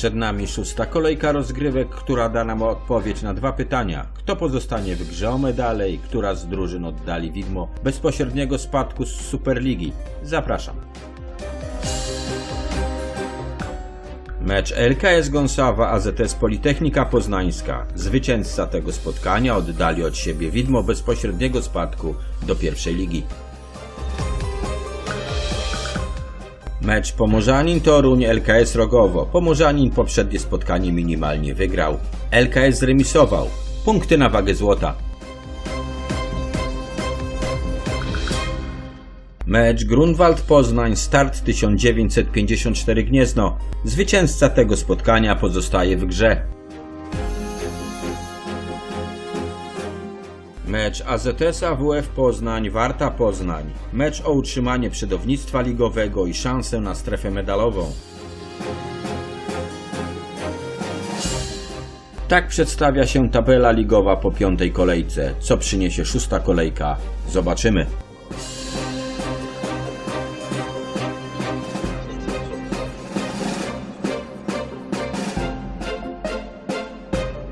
Przed nami szósta kolejka rozgrywek, która da nam odpowiedź na dwa pytania. Kto pozostanie w grze o medale i która z drużyn oddali widmo bezpośredniego spadku z Superligi? Zapraszam. Mecz LKS Gonsawa AZS Politechnika Poznańska. Zwycięzca tego spotkania oddali od siebie widmo bezpośredniego spadku do pierwszej ligi. Mecz Pomorzanin Toruń LKS Rogowo. Pomorzanin poprzednie spotkanie minimalnie wygrał. LKS zremisował. Punkty na wagę złota. Mecz Grunwald Poznań Start 1954 Gniezno. Zwycięzca tego spotkania pozostaje w grze. Mecz AZS AWF Poznań Warta Poznań. Mecz o utrzymanie przodownictwa ligowego i szansę na strefę medalową. Tak przedstawia się tabela ligowa po piątej kolejce. Co przyniesie szósta kolejka? Zobaczymy.